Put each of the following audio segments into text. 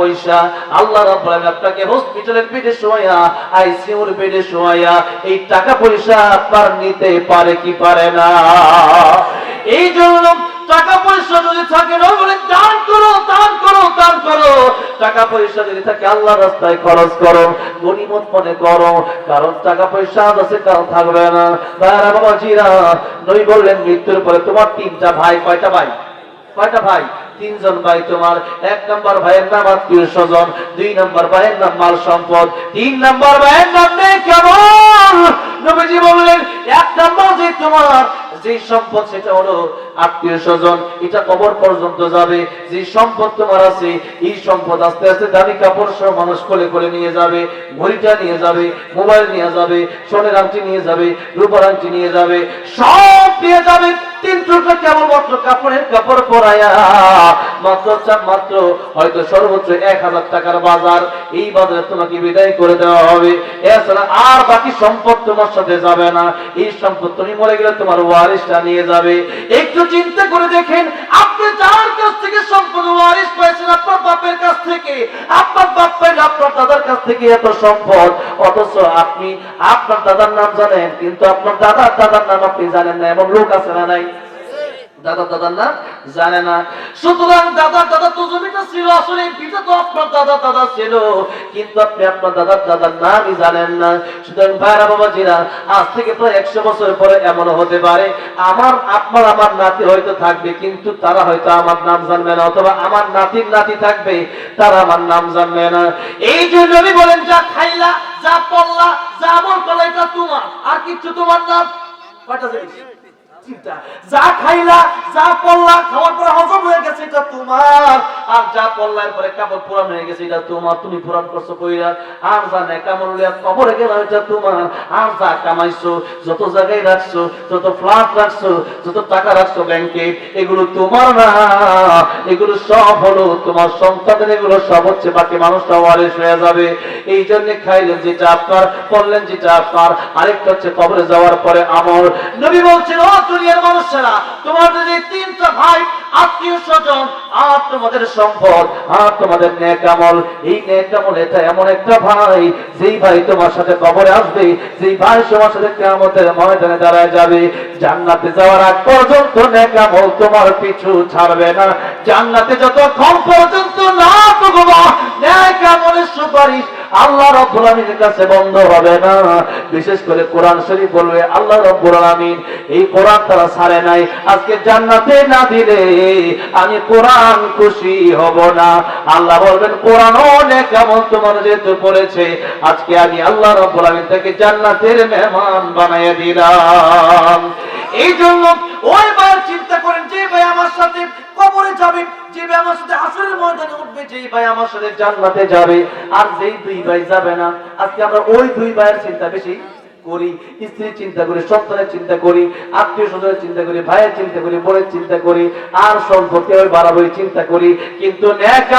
পয়সা, আল্লাহ রাব্বুল আলামিন আপনাকে হসপিটালের বেডে শোয়া আইসিইউর বেডে শোয়া এই টাকা পয়সা আপনার নিতে পারে কি পারে না? এই জন্য টাকা পয়সা যদি থাকে বলে দান করো দান করো দান করো। টাকা পয়সা যদি থাকে আল্লাহ রাস্তায় খরচ করো মনে করো, কারণ টাকা পয়সা আছে, কারণ থাকবে না। বাবা জিরা নই বললেন, মৃত্যুর পরে তোমার তিনটা ভাই, কয়টা ভাই? কয়টা ভাই? তিনজন ভাই তোমার। এক নম্বর ভাইয়ের নাম আত্মীয় স্বজন, দুই নম্বর ভাইয়ের নাম মাল সম্পদ, তিন নম্বর ভাইয়ের নাম নেই কেমন নবীজি বললেন, এক নম্বর যে তোমার যে সম্পদ সেটা হলো আত্মীয় স্বজন, এটা কবর পর্যন্ত যাবে। যে সম্পদ তোমার আছে, এই সম্পদ আস্তে আস্তে দামি কাপড় সহ মানুষ কোলে কোলে নিয়ে যাবে, ঘড়িটা নিয়ে যাবে, মোবাইল নিয়ে যাবে, সোনের আংটি নিয়ে যাবে, রূপার আংটি নিয়ে যাবে, সব নিয়ে যাবে। তিন টুকরো কেবলমাত্র কাপড়ের কাপড় পরায়া। মাত্র চার মাত্র, হয়তো সর্বোচ্চ এক হাজার টাকার বাজার। এই বাজারে তোমাকে বিদায় করে দেওয়া হবে। এছাড়া আর বাকি সম্পদ তোমার সাথে যাবে না। এই সম্পদ তুমি মরে গেলে তোমার ওয়ারিসটা নিয়ে যাবে। একটু চিন্তা করে দেখেন, আপনি যার কাছ থেকে সম্পদ ওয়ারিস পাইছেন আপনার বাপের কাছ থেকে? আপনার বাপ পাইলে আপনার দাদার কাছ থেকে এত সম্পদ? অথচ আপনি, আপনার দাদার নাম জানেন, কিন্তু আপনার দাদার দাদার নাম আপনি জানেন না এবং লোক আছে না নাই? দাদা দাদার নাম জানে না। সুতরাং দাদা দাদা তো জমিটা ছিল আসলে পিতা তো আপনার দাদা দাদা ছিল। কিন্তু আপনি আপনার দাদার দাদার নামই জানেন না। সুতরাং ভাইরা, বাবাজিরা, আজ থেকে প্রায় একশো বছর পরে এমন হতে পারে। আমার আপনার আমার নাতি হয়তো থাকবে, কিন্তু তারা হয়তো আমার নাম জানবে না, অথবা আমার নাতির নাতি থাকবে, তারা আমার নাম জানবে না। এই জন্য আমি বলেন, যা খাইলা, যা পড়লা, যা আমল করলা তোমার। আর কিছু তোমার নাম কয়টা জিনিস? যত জায়গায় রাখছো, যত রাখছো, যত টাকা রাখছো ব্যাংকে, এগুলো তোমার না। এগুলো সব হলো তোমার সন্তানের, এগুলো সব হচ্ছে বাকি মানুষটা ওয়ারিশ হয়ে যাবে। এই জন্য খাইলেন যেটা আপনার করলেন যেটা আপনার। আরেকটা হচ্ছে কবরে যাওয়ার পরে আমল। নবী বলছেন দুনিয়ার মানুষেরা, তোমার যদি তিনটা ভাই, আত্মীয় স্বজন, আর তোমাদের সম্পদ, আর তোমাদের নেক আমল, এই নেক আমল এটা এমন একটা ভাই, যেই ভাই তোমার সাথে কবরে আসবে, যেই ভাই তোমার সাথে কেয়ামতের ময়দানে দাঁড়ায় যাবে, জান্নাতে যাওয়ার আগ পর্যন্ত নেক আমল তোমার পিছু ছাড়বে না। জান্নাতে যতক্ষণ পর্যন্ত না তবুবা নেক আমলের সুপারিশ আল্লাহ রব্বুল আলামিনের কাছে বন্ধ হবে না। বিশেষ করে কোরআন শরীফ বলবে, আল্লাহ রব্বুল আলামিন, এই কোরআন তারা ছাড়ে নাই। আজকে জান্নাতে না দিলে আমি কোরআন খুশি হব না। আল্লাহ বলবেন, কোরআন অনেক এমন তোমার যেহেতু পড়েছে, আজকে আমি আল্লাহ রব্বুল আলামিন থেকে জান্নাতের মেহমান বানাইয়া দিলাম। এই জন্য ওই ভাইয়ের চিন্তা করেন, যে ভাই আমার সাথে কবরে যাবে, যে ভাই আমার সাথে আসরের ময়দানে উঠবে যেই ভাই আমার সাথে জান্নাতে যাবে। আর যেই দুই ভাই যাবে না, আজকে আমরা ওই দুই ভাইয়ের চিন্তা বেশি করি, স্ত্রীর চিন্তা করি, সন্তানের চিন্তা করি, আত্মীয় স্বজনের চিন্তা করি, ভাইয়ের চিন্তা করি, বোনের চিন্তা করি, আর সম্পর্কে বাড়াবাড়ি চিন্তা করি, কিন্তু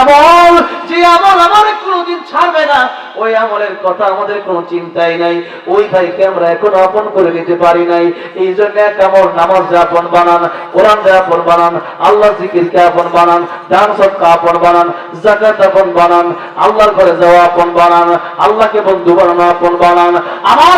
আমল, যে আমল আমার কোনোদিন ছাড়বে না, ওই আমলের কথা আমাদের কোনো চিন্তাই নাই। ওই ভাইকে আমরা এখনও করে নিতে পারি নাই। এই জন্য এক আমল, নামাজ আপন বানান, কোরআন আপন বানান আল্লাহ জিকিরকে আপন বানান আপন বানান জাকাত আপন বানান, আল্লাহর ঘরে যাওয়া আপন বানান, আল্লাহকে বন্ধু বানানো আপন বানান। আমার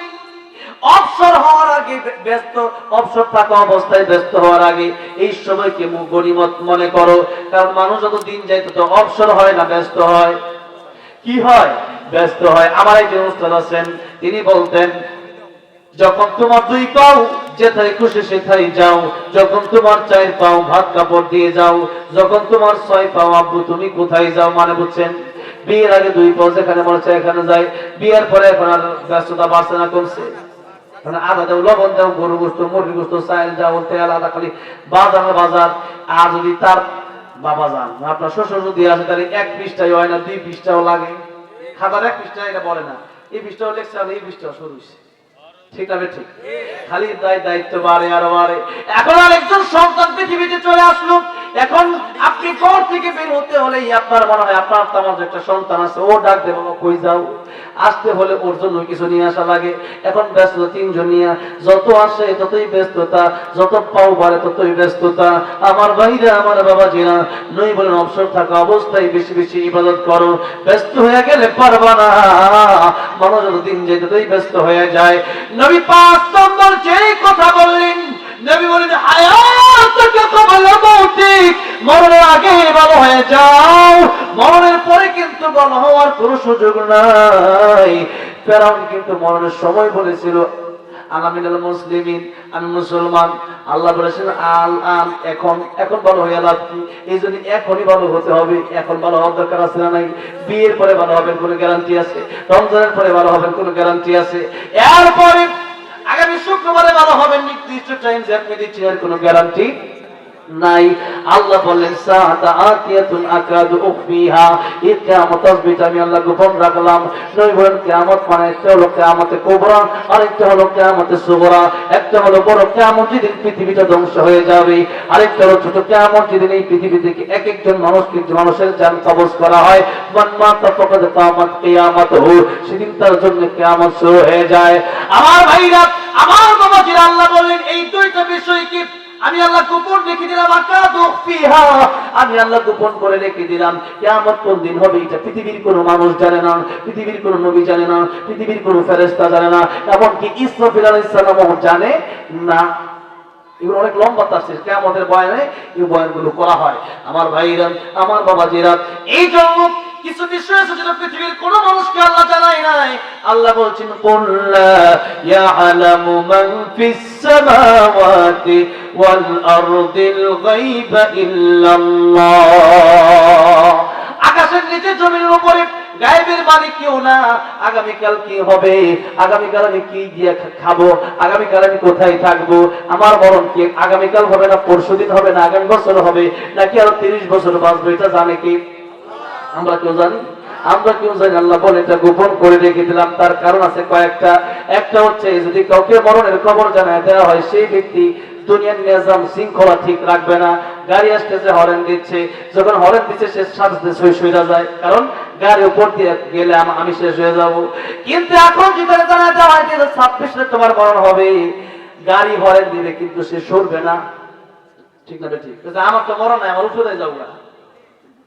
অবসর হওয়ার আগে ব্যস্ত, অবসর থাকা অবস্থায় ব্যস্ত হওয়ার আগে এই সময়কে গনিমত মনে করো? কারণ মানুষ যত দিন যায় তত অবসর হয় না, ব্যস্ত হয়। কি হয়? ব্যস্ত হয়। আমার একজন উস্তাদ আছেন, তিনি বলতেন, যখন তোমার দুই পাও যেথায় খুশি সেথায় যাও, যখন তোমার চার পাও ভাত কাপড় দিয়ে যাও, যখন তোমার ছয় পাও আব্বু তুমি কোথায় যাও? মানে বুঝছেন? বিয়ের আগে দুই পাও যেখানে মনে এখানে যায়, বিয়ের পরে এখন আর ব্যস্ততা বাড়ছে না, কমছে। আদা দাও, লবণ দাও, গরু গোস্ত, মুরগি গোস্ত চাল দাও, তেল, আদা, খালি বাজার বাজার। আর যদি তার বাবা যান আপনার শ্বশুর যদি আসে, তাহলে এক পৃষ্ঠাই হয় না, দুই পৃষ্ঠাও লাগে। খাবার এক পৃষ্ঠা এটা বলে না। এই পৃষ্ঠাও লেখছে আর এই পৃষ্ঠাও শুরু হয়েছে ঠিক না ঠিক খালি দায় দায়িত্ব বাড়ে আরও বাড়ে। এখন আর একজন সন্তান পৃথিবীতে চলে আসলো। এখন ঘর থেকে বের হতে হলেই আপনার মনে হয় আপনার আমার যে একটা সন্তান আছে, ও ডাক দেবো কই যাও? আসতে হলে ওর জন্য কিছু নিয়ে আসা লাগে। এখন ব্যস্ত তিনজন নিয়ে যত আসে ততই ব্যস্ততা, যত পাও বাড়ে ততই ব্যস্ততা। আমার ভাইরা, আমার বাবা জিরা নই বলেন অবসর থাকা অবস্থায় বেশি বেশি ইবাদত করো। ব্যস্ত হয়ে গেলে পারবা না। মানুষ দিন যায় ততই ব্যস্ত হয়ে যায়। নবী পাঁচ নম্বর যেই কথা বললেন নবী বলেন হায়াতকে কবল মৌতিক মরণের আগে ভালো হয়ে যাও। মরণের পরে কিন্তু ভালো হওয়ার কোনো সুযোগ নাই। ফেরাউন কিন্তু মরণের সময় বলেছিল আলামিনাল মুসলিমিন, আমি মুসলমান। আল্লাহ বলেছেন, আল আন এখন এখন ভালো হয়ে লাভ কি? এই জন্য এখনই ভালো হতে হবে। এখন ভালো হওয়ার দরকার আছে না নাই? বিয়ের পরে ভালো হবেন কোনো গ্যারান্টি আছে? রমজানের পরে ভালো হবেন কোনো গ্যারান্টি আছে? এরপরে আগামী শুক্রবারে ভালো হবেন নির্দিষ্ট টাইম যে আপনি দিচ্ছেন এর কোনো গ্যারান্টি নাই। আল্লাহ বললেন সাআতা আতিয়াতুন আকাদু উখফিহা। এই কিয়ামত আসবে আমি আল্লাহ গোপন রাখলাম। নই বলেন, কিয়ামত মানে একটা হলো কিয়ামতে কুবরা, আরেকটা হলো কিয়ামতে সুগরা একটা হলো বড় কিয়ামত যেদিন পৃথিবীটা ধ্বংস হয়ে যাবে, আরেকটা হলো ছোট কিয়ামত যেদিন এই পৃথিবী থেকে এক একজন মানুষ কিন্তু মানুষের জান কবজ করা হয়। মান মাতা ফাকাদ কামাত কিয়ামাতুহু। সেদিন তার জন্য কিয়ামত শুরু হয়ে যায়। আমার ভাইরা আমার বাবাজিরা আল্লাহ বলেন? এই দুইটা বিষয় কি? আমি আল্লাহ গোপন রেখে দিলাম। আমি আল্লাহ গোপন করে রেখে দিলাম। কিয়ামত কোন দিন হবে এটা পৃথিবীর কোনো মানুষ জানে না, পৃথিবীর কোনো নবী জানে না, পৃথিবীর কোনো ফেরেশতা জানে না, এমনকি ইসরাফিল আলাইহিস সালামও জানে না। এগুলো অনেক লম্বা তাফসীর। কিয়ামতের বয়ানে এই বয়ানগুলো করা হয়। আমার ভাইরা, আমার বাবা বাবাজিরা, এই জন্য কিছু বিষয় আছে যেটা পৃথিবীর কোনো মানুষকে আল্লাহ জানায় নাই। আল্লাহ বলছেন ইয়ালামু মান ফিস সামাওয়াতি ওয়াল আরদিল গায়বা ইল্লাল্লাহ। আকাশের নিচে জমিনের উপরে গায়েবের মালিক কেউ না। আগামীকাল কি হবে? আগামীকাল আমি কি দিয়ে খাব? আগামীকাল আমি কোথায় থাকব? আমার মরণ কি আগামীকাল হবে না? পরশুদিন হবে না? আগামী বছর হবে? নাকি আরও তিরিশ বছর বাঁচবো? এটা জানে কি? আমরা কেউ জানি? আমরা কেউ জানি, আল্লাহ বলে এটা গোপন করে রেখে দিলাম। তার কারণ আছে কয়েকটা। একটা হচ্ছে, যদি কাউকে মরণের খবর জানায় দেওয়া হয়, সেই ব্যক্তি দুনিয়ার নিজাম শৃঙ্খলা ঠিক রাখবে না। গাড়ি আসতেছে হরেন দিচ্ছে, যখন হরেন দিচ্ছে, সে সইরা যায়। কারণ গাড়ি উপর দিয়ে গেলে আমি শেষ হয়ে যাব। কিন্তু এখন হয় যে ছাব্বিশে তোমার মরণ হবে। গাড়ি হরেন দিবে, কিন্তু সে সরবে না। ঠিক না ঠিক? আমার তো মরণ নাই, আমার উপরে যাব। না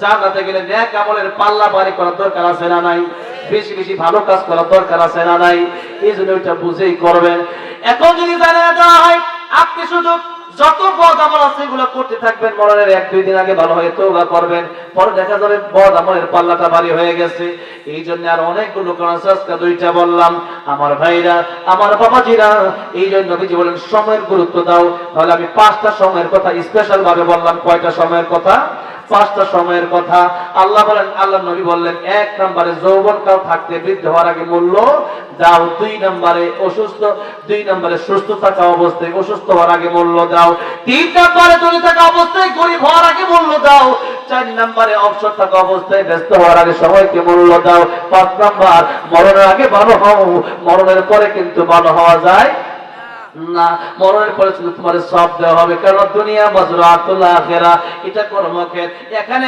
জান্নাতে গেলে ন্যাক আমলের পাল্লা বাড়ি করার দরকার আছে না নাই? বেশি বেশি ভালো কাজ করার দরকার আছে না নাই? এই জন্য ওইটা বুঝেই করবেন। এখন যদি জানা দেওয়া হয়, আপনি শুধু যত বদ আমল আছে এগুলো করতে থাকবেন মরণের এক দুই দিন আগে ভালো হয়ে তৌবা করবেন। পরে দেখা যাবে বদ আমলের পাল্লাটা ভারী হয়ে গেছে। এই জন্য আর অনেকগুলো আজকে দুইটা বললাম। আমার ভাইরা, আমার বাবাজিরা, এই জন্য কিছু বলেন, সময়ের গুরুত্ব দাও। তাহলে আমি পাঁচটা সময়ের কথা স্পেশাল ভাবে বললাম। কয়টা সময়ের কথা? পাঁচটা সময়ের কথা। আল্লাহ বলেন, আল্লাহ নবী বললেন, এক নম্বরে যৌবন কাল থাকতে বৃদ্ধ হওয়ার আগে মূল্য দাও, দুই নম্বরে অসুস্থ, দুই নম্বরে সুস্থ থাকা অবস্থায় অসুস্থ হওয়ার আগে মূল্য দাও, তিন নম্বরে ধরে থাকা অবস্থায় গরিব হওয়ার আগে মূল্য দাও, চার নম্বরে অবসর থাকা অবস্থায় ব্যস্ত হওয়ার আগে সময়কে মূল্য দাও, পাঁচ নম্বর, মরণের আগে ভালো হও, মরণের পরে কিন্তু ভালো হওয়া যায় এখানে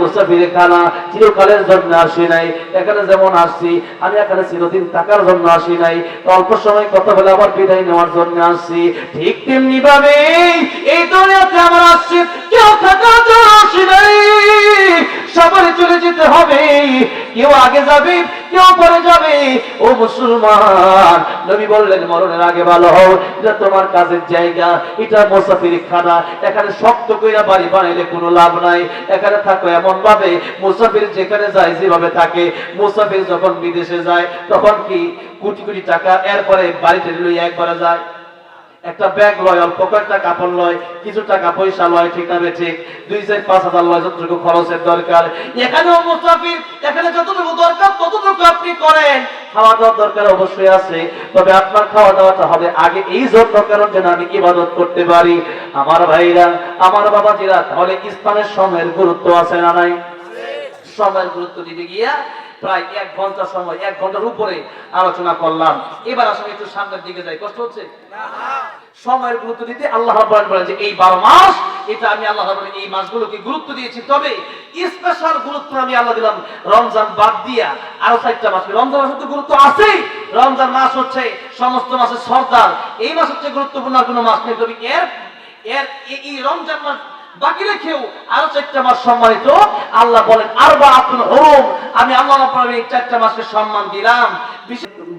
মুসাফির খানা, চিরকালের জন্য আসি নাই। এখানে যেমন আসছি, আমি এখানে চিরদিন থাকার জন্য আসি নাই। অল্প সময় কথা বলে আবার বিদায় নেওয়ার জন্য আসছি। ঠিক তেমনি ভাবে এই দুনিয়াতে আমার আসছে কেউ থাকার জন্য আসি নাই সবারই চলে যেতে হবে। কেউ আগে যাবে, কেউ পরে যাবে। ও মুসলমান, নবী বললেন, মরণের আগে ভালো হও। এটা তোমার কাজের জায়গা। এটা মুসাফির খানা। এখানে শক্ত কইরা বাড়ি বানাইলে কোনো লাভ নাই। এখানে থাকো এমন ভাবে মুসাফির যেখানে যায়, যেভাবে থাকে। মুসাফির যখন বিদেশে যায়, তখন কি কোটি কোটি টাকা এরপরে বাড়িতে লইয়া একবারে যায়? একটা ব্যাগ লয় অল্প কয়েকটা কাপড় লয় কিছু টাকা পয়সা লয় ঠিক না ঠিক? দুই চার পাঁচ হাজার লয় যতটুকু খরচের দরকার। এখানেও মুসাফির এখানে যতটুকু দরকার ততটুকু আপনি করেন। খাওয়া দাওয়ার দরকার অবশ্যই আছে তবে আপনার খাওয়া দাওয়াটা হবে আগে এই জন্য কারণ যেন আমি ইবাদত করতে পারি। আমার ভাইরা আমার বাবাজিরা তাহলে ইসলামের সময়ের গুরুত্ব আছে না নাই? সময়ের গুরুত্ব দিতে গিয়া প্রায় এক ঘণ্টা সময় এক ঘণ্টার উপরে আলোচনা করলাম। এবার আসলে একটু সামনের দিকে যাই কষ্ট হচ্ছে? সময়ের গুরুত্ব দিতে আল্লাহ রাব্বুল বলেন যে এই বারো মাস এটা আমি আল্লাহ রাব্বুল এই মাসগুলোকে গুরুত্ব দিয়েছি। তবে স্পেশাল গুরুত্ব আমি আল্লাহ দিলাম রমজান বাদ দিয়া আরও চারটা মাস। রমজান মাসের তো গুরুত্ব আছেই। রমজান মাস হচ্ছে সমস্ত মাসের সর্দার। এই মাস হচ্ছে গুরুত্বপূর্ণ কোনো মাস নেই। তবে এর এর এই রমজান মাস বাকি রেখেও আরও চারটা মাস সম্মানিত, আল্লাহ বলেন আর বা আপন হরম। আমি আল্লাহ চারটা মাসকে সম্মান দিলাম।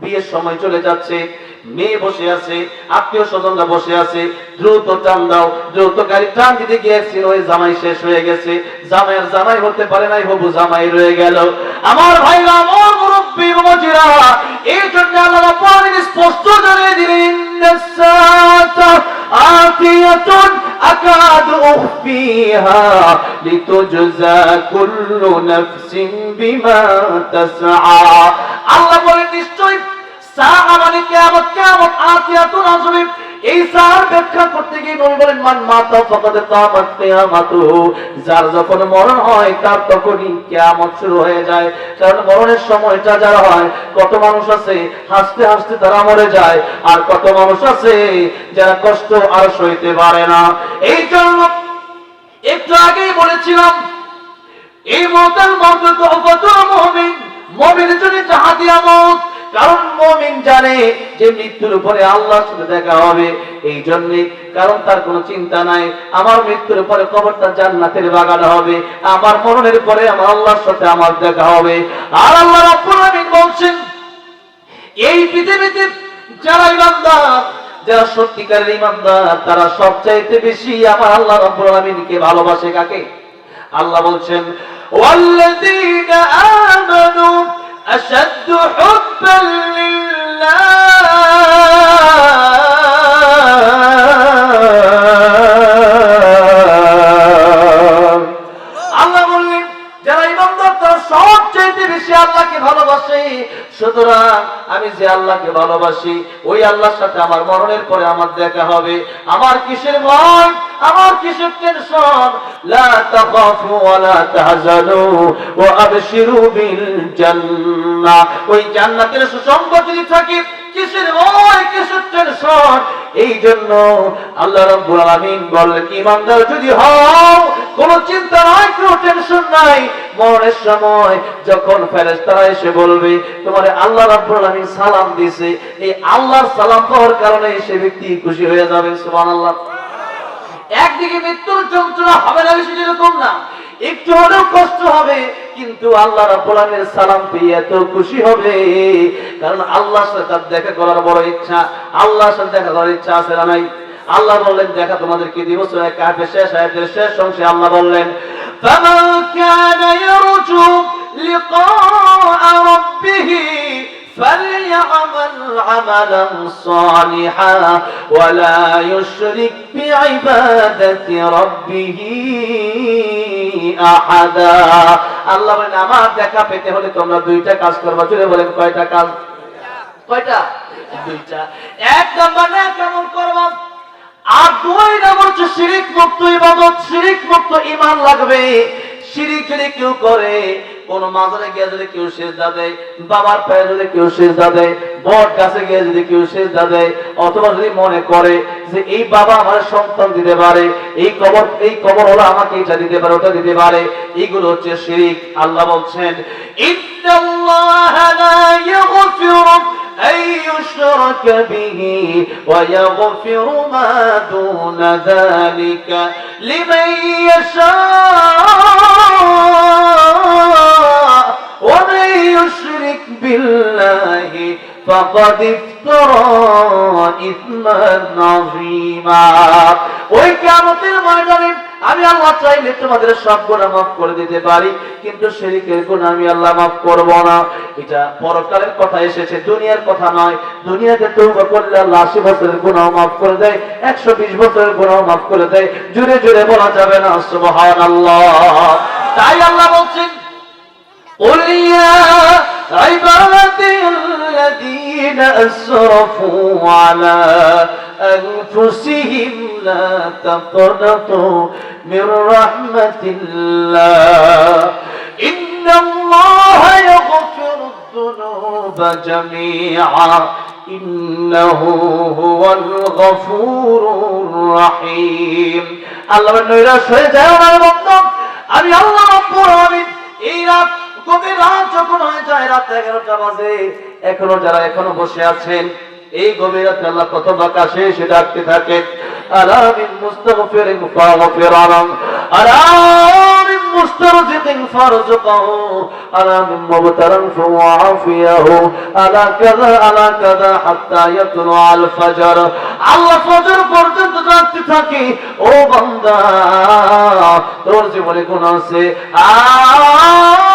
বিয়ের সময় চলে যাচ্ছে। মেয়ে বসে আছে, আত্মীয় স্বজনরা বসে আছে, দ্রুত টান দাও, দ্রুত গাড়ি টান দিতে গিয়েছিল ওই জামাই শেষ হয়ে গেছে। জামাইয়ের জামাই হতে পারে নাই, হবু জামাই রয়ে গেল। আমার ভাইরা, আমার মুরব্বী এই জন্য আল্লাহ আলামিন স্পষ্ট জানিয়ে দিলেন আতিয়াতুন লিতুজজা কুল্লু নাফসিন বিমা তাসআ। আল্লাহ বলেন, নিশ্চয়ই মাতা যার যখন মরণ হয়, তার তখনই কিয়ামত শুরু হয়ে যায়। কারণ মরণের সময়টা যারা হয়, কত মানুষ আছে, হাসতে হাসতে তারা মরে যায়। আর কত মানুষ আছে, যারা কষ্ট আর সইতে পারে না। এই জন্য একটু আগেই বলেছিলাম, এই মতের মধ্যে তো অবতর মমিন মমিনের জন্য জাহাদিয়া মত কারণ মমিন জানে যে মৃত্যুর উপরে আল্লাহর সাথে দেখা হবে। এই জন্যে কারণ তার কোনো চিন্তা নাই। আমার মৃত্যুর পরে জান্নাতের বাগান হবে। আমার মরণের পরে আমার আল্লাহর সাথে আমার দেখা হবে। আর আল্লাহ রাব্বুল বলছেন, এই পৃথিবীতে যারা ইমানদার, যারা সত্যিকারের ইমানদার, তারা সবচাইতে বেশি আমার আল্লাহ রাব্বুল ভালোবাসে কাকে? আল্লাহ বলছেন, ওয়াল্লাযীনা আমানু أشد حبا لله. বেশি আল্লাহকে ভালোবাসে। সুতরাং আমি যে আল্লাহকে ভালোবাসি, ওই আল্লাহর সাথে আমার মরণের পরে আমার দেখা হবে। আমার কিসের ভয়? আমার কিসের টেনশন লা তাখাফু ওয়া লা তাহজানু ওয়া আবশিরু বিল জান্নাহ। ওই জান্নাতের সুসংবাদ যদি থাকে কিসের ভয়, কিসের টেনশন এই জন্য আল্লাহ রাব্বুল আলামিন ইমানদার যদি হও চিন্তা নাই টেনশন নাই। মরণের সময় যখন ফেরেশতারা এসে বলবে, তোমার আল্লাহ আলামিন সালাম দিয়েছে এই আল্লাহর সালাম পাওয়ার কারণে সে ব্যক্তি খুশি হয়ে যাবে, সুবহানাল্লাহ। একদিকে মৃত্যুর যন্ত্রণা হবে না, বেশি না। একটু হলেও কষ্ট হবে, কিন্তু আল্লাহ রাব্বুল সালাম পেয়ে এত খুশি হবে। কারণ আল্লাহ সাথে তার দেখা করার বড় ইচ্ছা আল্লাহ সাথে দেখা করার ইচ্ছা আছে না নাই? আল্লাহ বললেন, দেখা তোমাদেরকে দিব সূরা কাহফের শেষ, আয়াতের শেষ অংশে আল্লাহ বললেন, ফামান কানা ইয়ারজু লিকা عملا صالحا ولا يشرك بعبادة ربه أحدا আল্লাহ বলেন আমার দেখা পেতে হলে তোমরা দুইটা কাজ করবা জুড়ে বলেন কয়টা কাজ কয়টা দুইটা এক নম্বর না কেমন করবা আর দুই নম্বর হচ্ছে শিরিক মুক্ত ইবাদত শিরিক মুক্ত ইমান লাগবে শিরিক যদি কেউ করে কোন মাজারে গিয়ে যদি কেউ সেজদা দেয় বাবার পায়ে যদি কেউ সেজদা দেয় বট গাছে গিয়ে যদি কেউ সেজদা দেয় অথবা যদি মনে করে যে এই বাবা আমার সন্তান দিতে পারে এই কবর এই কবর হলো আমাকে এটা দিতে পারে ওটা দিতে পারে এইগুলো হচ্ছে শিরিক আল্লাহ বলছেন ইন্নাল্লাহা লা ইয়াগফিরু أن يشرك به ويغفر ما دون ذلك لمن يشاء ومن يشرك يشرك بالله فقد افترى إثما عظيما ওই কিয়ামতের ময়দানে আমি আল্লাহ চাইলে তোমাদের সব গুনাহ মাফ করে দিতে পারি কিন্তু শিরিকের গুনাহ আমি আল্লাহ মাফ করব না এটা পরকালের কথা এসেছে দুনিয়ার কথা নয় দুনিয়াতে তওবা করলে আল্লাহ 80 বছরের গুনাহ মাফ করে দেয় 120 বছরের গুনাহ মাফ করে দেয় জুড়ে জুড়ে বলা যাবে না সুবহানাল্লাহ তাই আল্লাহ বলছেন قل يا عبادي الذين أسرفوا على أنفسهم لا تقنطوا من رحمة الله إن الله يغفر الذنوب جميعا إنه هو الغفور الرحيم الله من نيرا سيدا أنا بندم أنا الله رب العالمين إيه গভীর রাত যখন হয়ে যায়? রাত এগারোটা বাজে। এখনও যারা এখনও বসে আছেন, এই গভীর আল্লাহ কত বাকাশে সে ডাকতে থাকেন। আলামিন মুস্তাগফিরিন ফাগফিরান আলামিন মুস্তারজিকিন ফারজুকাহু আলামিন মুবতারান ফাওয়াফিয়াহু আলা কাযা আলা কাযা হাত্তা ইয়াতলু আল ফজর। আল্লাহ ফজর পর্যন্ত ডাকতে থাকে, ও বান্দা, তোর জীবনে কোন আছে। আয়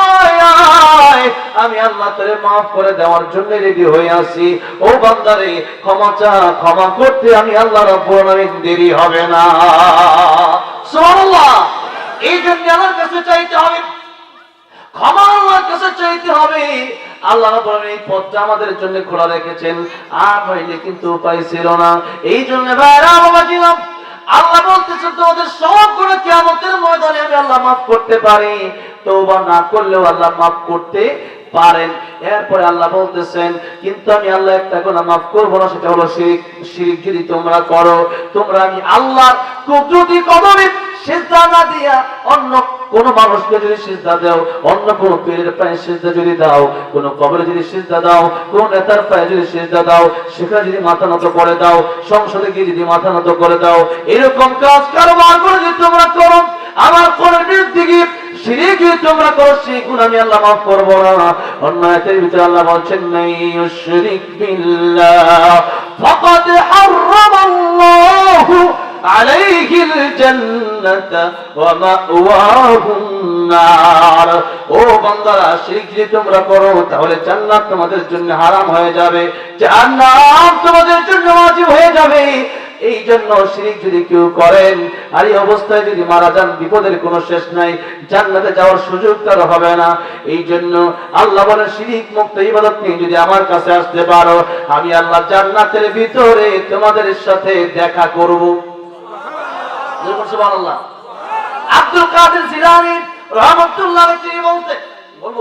আমি আল্লাহ তোরে মাফ করে দেওয়ার জন্য রেডি হয়ে আছি। ও বান্দারে, ক্ষমা চা, ক্ষমা করতে আমি আল্লাহ রব্বুল আলামিন দেরি হবে না। সুবহানাল্লাহ। এই জন্য আল্লাহর কাছে চাইতে হবে। ক্ষমা আল্লাহর কাছে চাইতে হবে। আল্লাহ রাব্বুল এই পথটা আমাদের জন্য খোলা রেখেছেন। আর হইলে কিন্তু উপায় ছিল না। এই জন্য ভাইরা বাবা ছিলাম আল্লাহ বলতেছেন, তোমাদের সবগুলো কিয়ামতের ময়দানে আমি আল্লাহ মাফ করতে পারি। তওবা না করলেও আল্লাহ মাফ করতে পারেন। এরপরে আল্লাহ বলতেছেন, কিন্তু আমি আল্লাহ একটা গুনাহ মাফ করব না, সেটা হলো শিরিক। শিরিক যদি তোমরা করো, তোমরা আমি আল্লাহর কুদরতি কদমে সিজদা না দিয়া অন্য কোন মানুষকে যদি সিজদা দাও, অন্য কোন পীরের পায়ে সিজদা যদি দাও, কোন কবরে যদি সিজদা দাও, কোন নেতার পায়ে যদি সিজদা দাও, সেখানে যদি মাথা নত করে দাও, সংসদে গিয়ে যদি মাথা নত করে দাও, এরকম কাজ কারবার করে যদি তোমরা করো, আমার কোরআনের বিরুদ্ধে গিয়ে শিরিক যদি তোমরা করো সেই গুণ আমি আল্লাহ মাফ করবো না অন্য আয়াতের ভিতরে আল্লাহ বলছেন নাই শিরিক বিল্লাহ ফাকাদ হারামাল্লাহু عليه الجنة ومأواه النار ও বান্দারা শিরক যদি তোমরা করো তাহলে জান্নাত তোমাদের জন্য হারাম হয়ে যাবে জান্নাত তোমাদের জন্য ওয়াজিব হয়ে যাবে এই জন্য শিরিক যদি কেউ করেন, আর এই অবস্থায় যদি মারা যান, বিপদের কোনো শেষ নাই, জান্নাতে যাওয়ার সুযোগ তার হবে না। এই জন্য আল্লাহ বলেন, শিরিক মুক্ত ইবাদত নিয়ে যদি আমার কাছে আসতে পারো, আমি আল্লাহ জান্নাতের ভিতরে তোমাদের সাথে দেখা করব। আব্দুল কাদের জিলানী রহমাতুল্লাহ তিনি বলতেন, বলব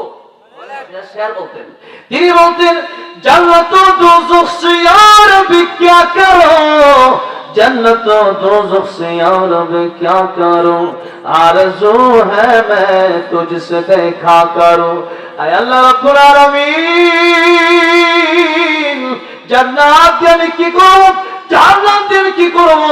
শেয়ার বলতেন, তিনি বলতেন জান্নাত দোজখ সে ইয়ার রবি جنت و دوزخ سے عالم کیا کروں؟ آرزو ہے میں تجھ سے دیکھا کروں۔ اے اللہ رب العالمین جنات یعنی کی گوت কি করব জান্নাত দিয়ে আমি কি করব?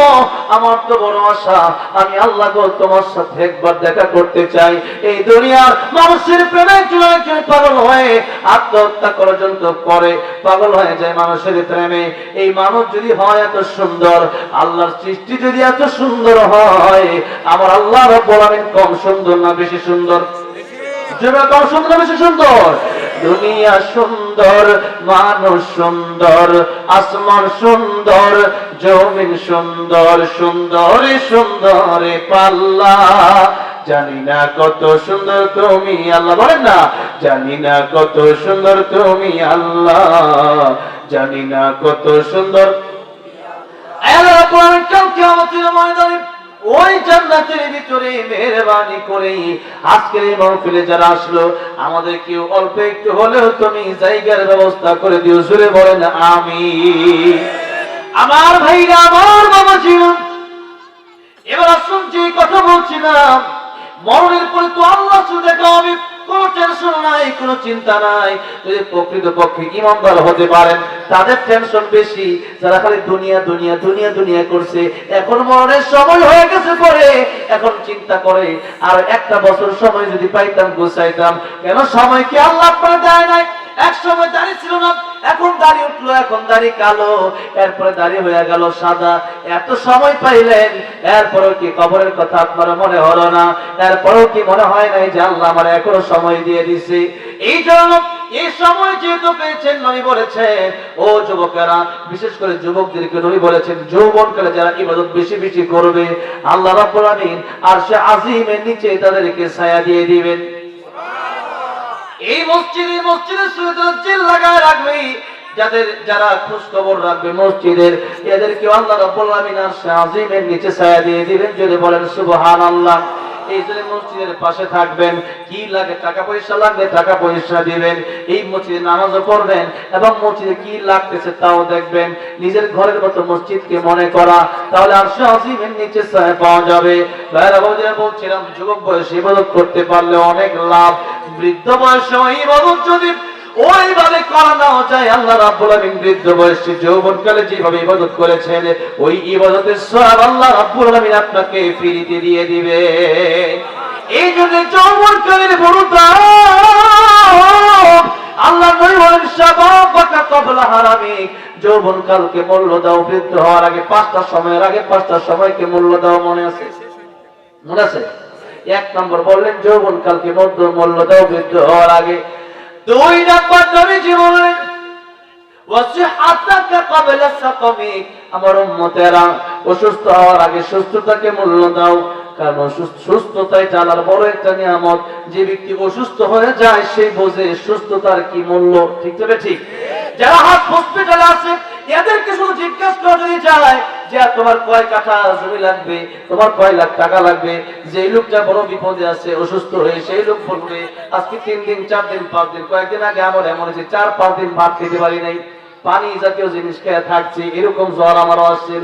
আমার তো বড় আশা। আমি আল্লাহ গো তোমার সাথে একবার দেখা করতে চাই। এই দুনিয়ার মানুষের প্রেমে একজন একজন পাগল হয়ে আত্মহত্যা পর্যন্ত করে পাগল হয়ে যায় মানুষের প্রেমে। এই মানুষ যদি হয় এত সুন্দর আল্লাহর সৃষ্টি যদি এত সুন্দর হয় আমার আল্লাহ রব্বুল আলামিন কম সুন্দর না বেশি সুন্দর? যেটা কম সুন্দর বেশি সুন্দর? দুনিয়া সুন্দর, মানুষ সুন্দর, আসমান সুন্দর, জমিন সুন্দর সুন্দর সুন্দর পাল্লা। জানি না কত সুন্দর তুমি আল্লাহ, বলেন না? জানি না কত সুন্দর তুমি আল্লাহ, জানি না কত সুন্দর। আল্লাহ ময়দানে ওই জান্নাতের ভিতরে মেহরবানি করে আজকের এই মাহফিলে যারা আসলো, আমাদের কেউ অল্প একটু হলেও তুমি জায়গার ব্যবস্থা করে দিও জুড়ে বলেন আমি আমার ভাইরা, আমার বাবা জীবন এবার শুনছি কথা বলছিলাম, মরণের পরে তো আল্লাহ দেখা হবে। কোনো টেনশন নাই, কোনো চিন্তা নাই। যদি প্রকৃত পক্ষে ইমানদার হতে পারেন, তাদের টেনশন বেশি। যারা খালি দুনিয়া দুনিয়া দুনিয়া দুনিয়া করছে, এখন মরণের সময় হয়ে গেছে পরে। এখন চিন্তা করে, আর একটা বছর সময় যদি পাইতাম, গুছাইতাম, কেন সময় কি আল্লাহ করে দেয় নাই? এক সময় দাড়ি ছিল না, এখন দাড়ি উঠল, এখন দাড়ি কালো, এরপরে দাড়ি হয়ে গেল সাদা। এত সময় পাইলেন, এরপরেও কি কবরের কথা আপনার মনে হলো না? এরপরেও কি মনে হয় নাই যে আল্লাহ আমার এখনও সময় দিয়ে এই জন্য এই সময় যেহেতু পেয়েছেন, নবী বলেছেন, ও যুবকেরা, বিশেষ করে যুবকদেরকে নবী বলেছেন, যৌবনকালে যারা ইবাদত বেশি বেশি করবে, আল্লাহ রাব্বুল আমিন আর সে আজিমের নিচে তাদেরকে ছায়া দিয়ে দিবেন। এই মসজিদে মসজিদে জিল লাগায় রাখবে। যাদের, যারা খোঁজ খবর রাখবে মসজিদের, এদেরকে আল্লাহ নিচে ছায়া দিয়ে দিবেন যদি বলেন, সুবহানাল্লাহ। এই মসজিদের পাশে থাকবেন, কি লাগে টাকা পয়সা লাগবে টাকা পয়সা দিবেন, এই মসজিদে পড়বেন, এবং মসজিদে কি লাগতেছে তাও দেখবেন, নিজের ঘরের মতো মসজিদকে মনে করা, তাহলে আর আজিমের নিচে ছায়া পাওয়া যাবে। ভাইরা বলছিলাম, যুবক বয়সে ইবাদত করতে পারলে অনেক লাভ বৃদ্ধ বয়সে ওই ইবাদত যদি ওইভাবে করা নাও যায়, আল্লাহ রাব্বুল আমিন বৃদ্ধ বয়সে যৌবনকালে যেভাবে ইবাদত করেছেন, ওই ইবাদতের সওয়াব আল্লাহ রাব্বুল আমিন আপনাকে ফিরিতে দিয়ে দিবে। এই জন্য যৌবনকালের বড় দাম আল্লাহ নবী বলেন শাবাবাকা ক্বাবলা হারামিক যৌবনকালকে মূল্য দাও, বৃদ্ধ হওয়ার আগে পাঁচটা সময়ের আগে পাঁচটা সময়কে মূল্য দাও, মনে আছে? মনে আছে? এক নম্বর বললেন যৌবন কালকে মধ্য মূল্য দাও, বৃদ্ধ হওয়ার আগে। দুই নম্বর নবীজি বললেন আমার উম্মতেরা অসুস্থ হওয়ার আগে সুস্থতাকে মূল্য দাও কারণ সুস্থতাই জানার বড় একটা নিয়ামত। যে ব্যক্তি অসুস্থ হয়ে যায় সেই বোঝে সুস্থতার কি মূল্য। ঠিক তবে ঠিক যারা হসপিটালে আছে, এদেরকে শুধু করা যদি যায় যে তোমার কয় কাঠা জমি লাগবে? তোমার কয় লাখ টাকা লাগবে? যে লোকটা বড় বিপদে আছে, অসুস্থ হয়ে সেই লোক বলবে, আজকে তিন দিন, চার দিন, পাঁচ দিন, কয়েকদিন আগে আমার এমন হয়েছে, চার, পাঁচ দিন ভাত খেতে পারি নাই। পানি জাতীয় জিনিস খেয়ে থাকছে, এরকম জ্বর আমারও আসছিল।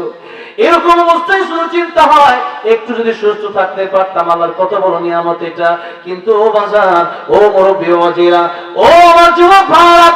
এরকম অবস্থায় শুধু চিন্তা হয়, একটু যদি সুস্থ থাকতে পারতাম, আল্লাহর কত বড় নিয়ামত এটা। কিন্তু ও বাজার, ও মুরব্বী, ও ও আমার যুবক ভারত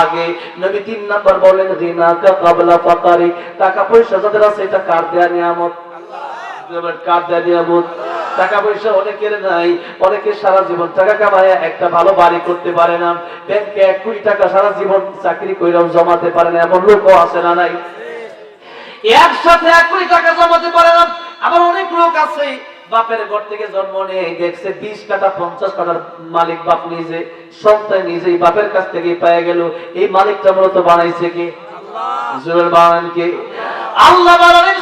আগে নবী তিন নাম্বার বলেন, রিনাকা কাবলা ফাকারি। টাকা পয়সা যাদের আছে, এটা কার দেয়া নিয়ামত? টাকা পয়সা নাই, অনেকে সারা জীবন একটা ভালো বাড়ি করতে পারে না। টাকা সারা জীবন চাকরি জমাতে পারে না, এমন লোকও আছে না নাই? একসাথে এক কোটি টাকা জমাতে পারে না, আবার অনেক লোক আছে বাপের ঘর থেকে জন্ম নিয়ে দেখছে বিশ কাটা পঞ্চাশ কাটার মালিক বাপ নিজে সন্তান নিজেই বাপের কাছ থেকে পেয়ে গেল। এই মালিকটা মূলত বানাইছে কি? আল্লাহ। বানান কি? আল্লাহ বানালেন